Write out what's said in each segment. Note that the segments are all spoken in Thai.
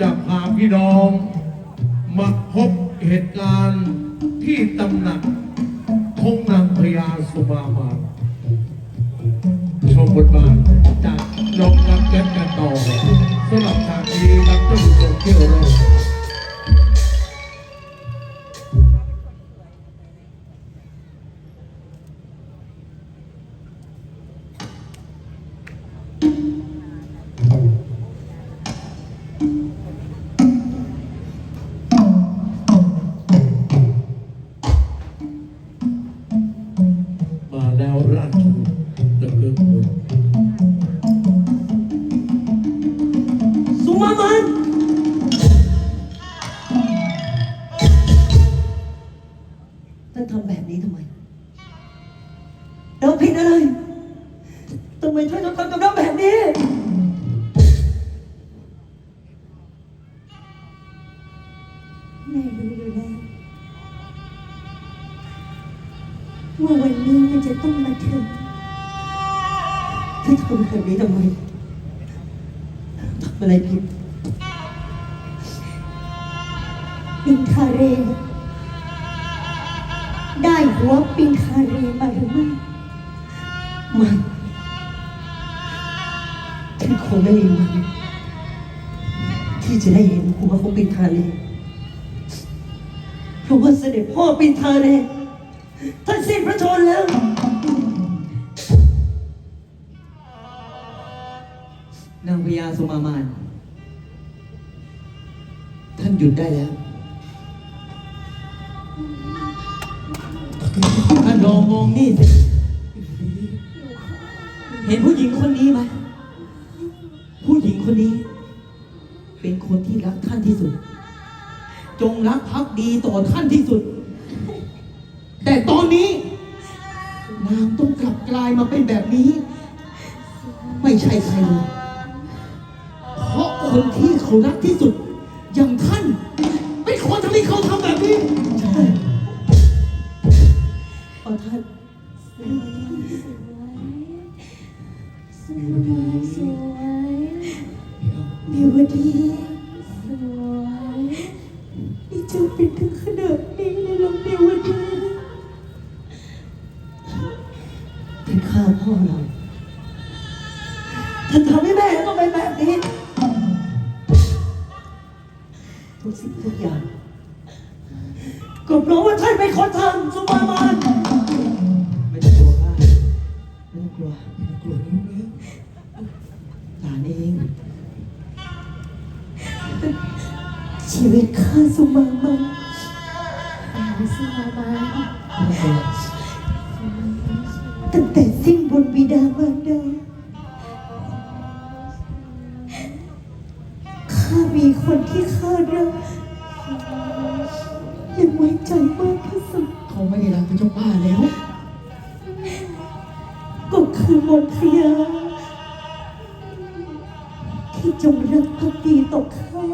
จะพาพี่น้อง มาพบเหตุการณ์ที่ตำหนักของนางพญาสุมามาชมบทบาทจากน้องรักแก๊สกันต่อสำหรับฉากนี้ครับท่านผู้ชมที่เรา ที่ทำแบบนี้ทำไมทำอะไรผิดปิงคาเร ได้หัวปิงคาเรมาหรือไม่ไม่ท่านคงไม่มีวันที่จะได้เห็นหัวของปินทาเลเพราะว่าเสด็จพ่อปินทาเลท่านสิ้นพระชนม์แล้ว นางพญาสุมามาน ท่านหยุดได้แล้ว ท่านลองมองนี่สิ เห็นผู้หญิงคนนี้ไหม ผู้หญิงคนนี้ เป็นคนที่รักท่านที่สุด จงรักภักดีต่อท่านที่สุด แต่ตอนนี้ นางต้องกลับกลายมาเป็นแบบนี้ ไม่ใช่ใครเลย คนที่เขารักที่สุด อย่างท่าน ไม่ควรทำให้เขาทำแบบนี้เพราะท่านสวยสวยเมียวดีสวยนี่เจ้าเป็นถึงขนาดนี้เลยหรอเมียวดีเป็นข้าพ่อเรา เอง ชีวิตข้าสุมามันสุมามันไม่ต้องกลัวตั้งแต่สิ้นบุญบิดามารดาข้ามีคนที่ข้ารักยังไว้ใจมากที่สุดเขาไม่ได้รักเป็นเจ้าป้าแล้ว ก็คือมนทยา ที่จงรักภักดีต่อข้า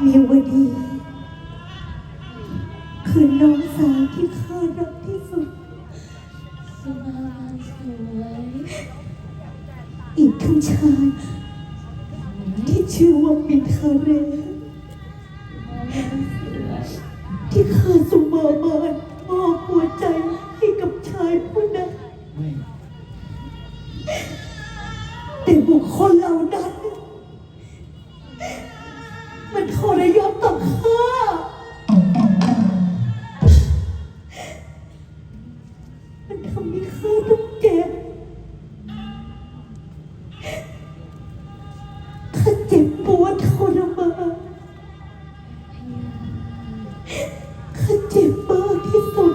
เมียวดี คือน้องสาวที่ข้า แต่บุคคลเหล่านั้น มันทรยศต่อข้ามันทำให้ข้าต้องเจ็บข้าเจ็บปวดทรมานข้าเจ็บมากที่สุด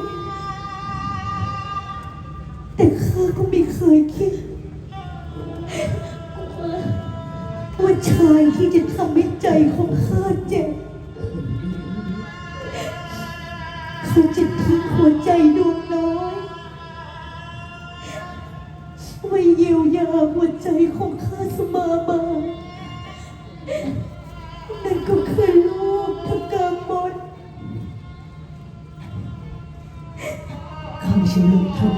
แต่ข้าก็ไม่เคยคิด ชายที่จะทำให้ใจของข้าเจ็บ เขาจะทิ้งหัวใจดวงน้อยไม่เยียวยาหัวใจของข้าสมามานั่นก็คือลูกพระกามลข้าไม่ใช่ลูกท่าน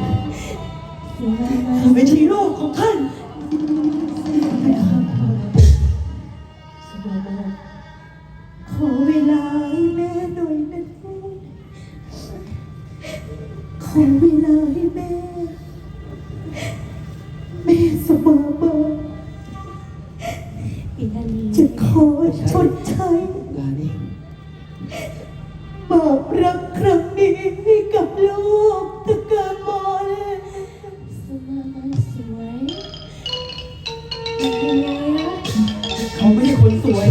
ข้าไม่ใช่ลูกของท่าน เขาไม่ใช่คนสวย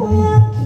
Welcome.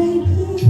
baby.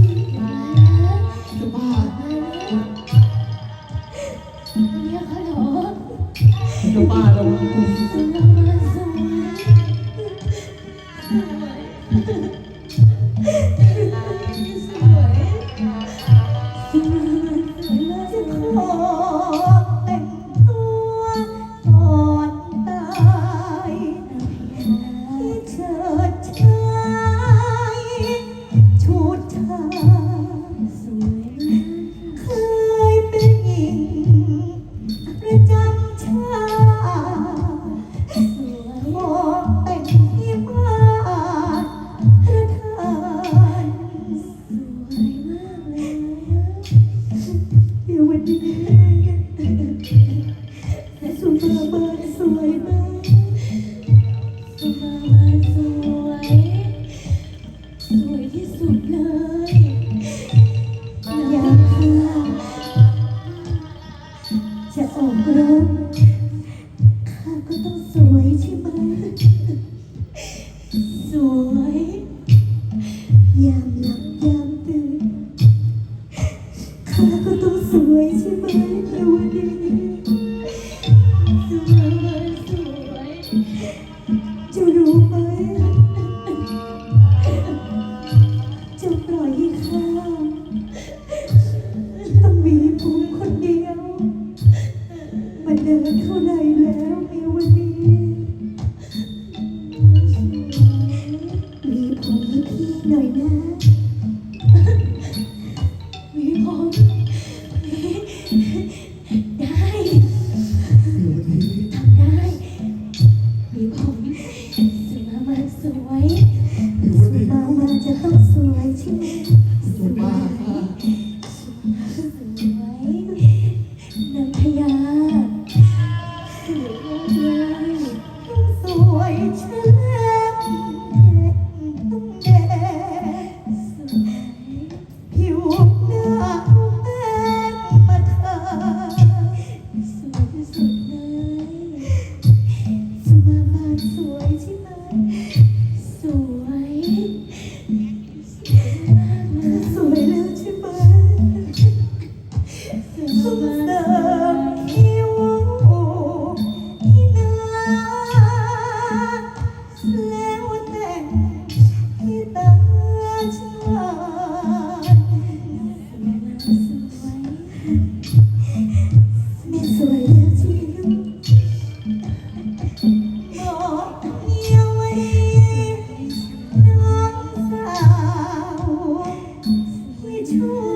Sự.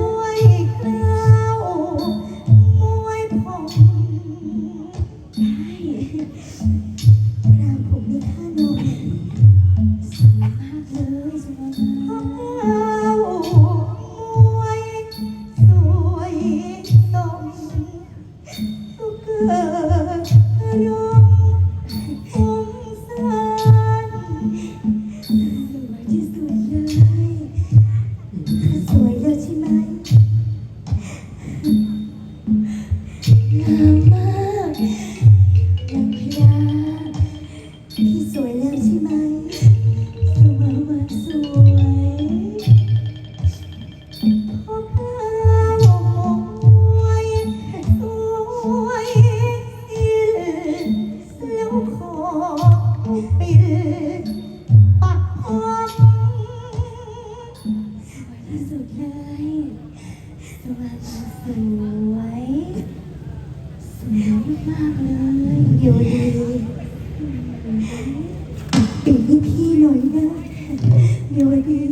สุดเลยสว่างสวยสวยมากเลยโยวดีนี่พี่หน่อยนะเดี๋ยวดี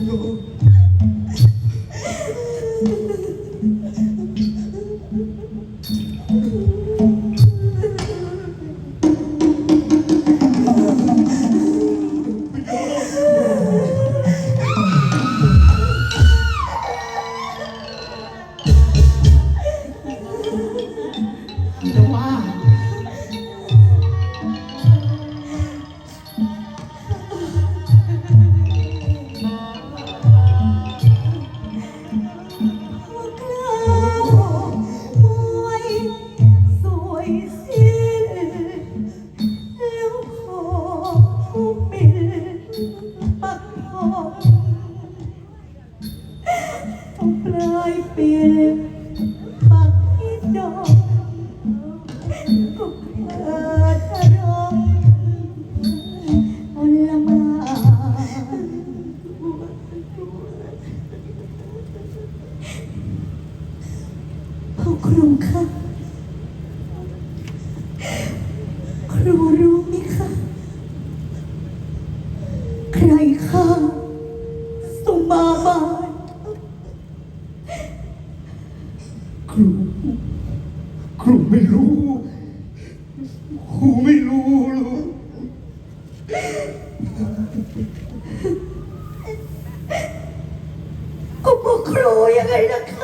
Dios ครูคะครูรู้ไหมคะใครคะสุมาบาทครูครูไม่รู้ครูไม่รู้หรอกก็บอกครูยังไงนะคะ